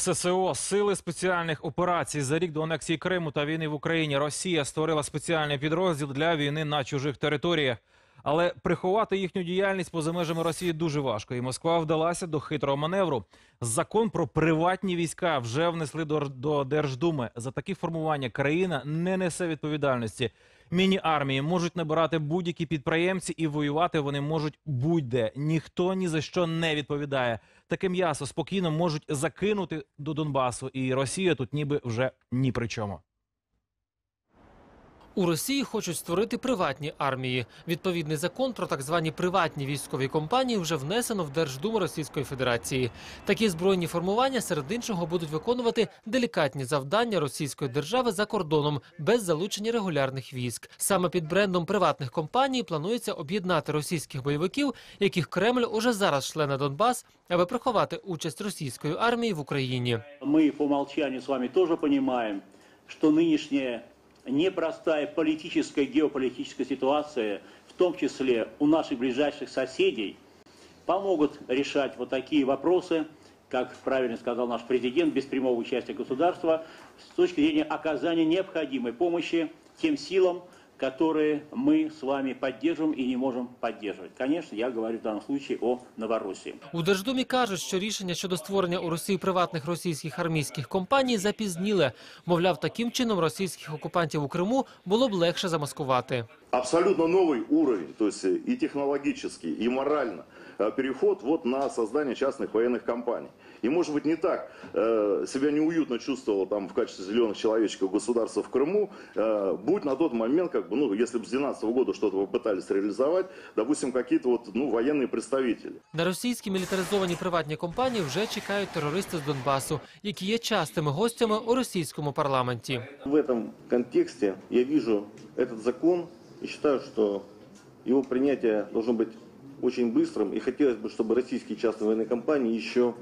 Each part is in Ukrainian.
ССО сили спеціальних операцій за рік до анексії Криму та війни в Україні. Росія створила спеціальний підрозділ для війни на чужих територіях. Але приховати їхню діяльність поза межами Росії дуже важко, і Москва вдалася до хитрого маневру. Закон про приватні війська вже внесли до, до Держдуми. За такі формування країна не несе відповідальності. Міні-армії можуть набирати будь-які підприємці, і воювати вони можуть будь-де. Ніхто ні за що не відповідає. Таке м'ясо спокійно можуть закинути до Донбасу, і Росія тут ніби вже ні при чому. У Росії хочуть створити приватні армії. Відповідний закон про так звані приватні військові компанії вже внесено в Держдуму Російської Федерації. Такі збройні формування серед іншого будуть виконувати делікатні завдання російської держави за кордоном без залучення регулярних військ. Саме під брендом приватних компаній планується об'єднати російських бойовиків, яких Кремль уже зараз шле на Донбас, аби приховати участь російської армії в Україні. Мы по умолчанию с вами тоже понимаем, что нынешняя непростая политическая, геополитическая ситуация, в том числе у наших ближайших соседей, помогут решать вот такие вопросы, как правильно сказал наш президент, без прямого участия государства, с точки зрения оказания необходимой помощи тем силам, которые мы с вами поддерживаем и не можем поддерживать. Конечно, я говорю в данном случае о Новороссии. У Держдумі кажуть, що рішення щодо створення у Росії приватних російських армійських компаній запізніле. Мовляв, таким чином російських окупантів у Криму було б легше замаскувати. абсолютно новый уровень, то есть и технологический, и морально, э, переход вот на создание частных военных компаний. И, может быть, не так э, себя неуютно чувствовало там в качестве зеленых человечков государства в Крыму, э, будь на тот момент, как бы, ну, если бы с 2012 года что-то попытались реализовать, допустим, какие-то вот, ну, военные представители. На російські мілітаризовані приватні компанії вже чекають терористи з Донбасу, які є частими гостями у російському парламенті. В этом контексте я вижу этот закон и считаю, что его принятие должно быть очень быстрым. И хотелось бы, чтобы российские частные военные компании еще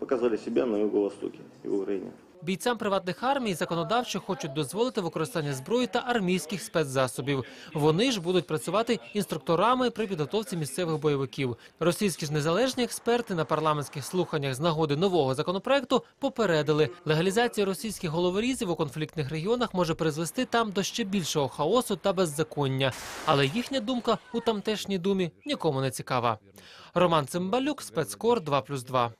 показали себя на Юго-Востоке и в Украине. Бійцям приватних армій законодавчо хочуть дозволити використання зброї та армійських спецзасобів. Вони ж будуть працювати інструкторами при підготовці місцевих бойовиків. Російські ж незалежні експерти на парламентських слуханнях з нагоди нового законопроекту попередили, легалізація російських головорізів у конфліктних регіонах може призвести там до ще більшого хаосу та беззаконня. Але їхня думка у тамтешній думі нікому не цікава. Роман Цимбалюк, спецкор 2+,2.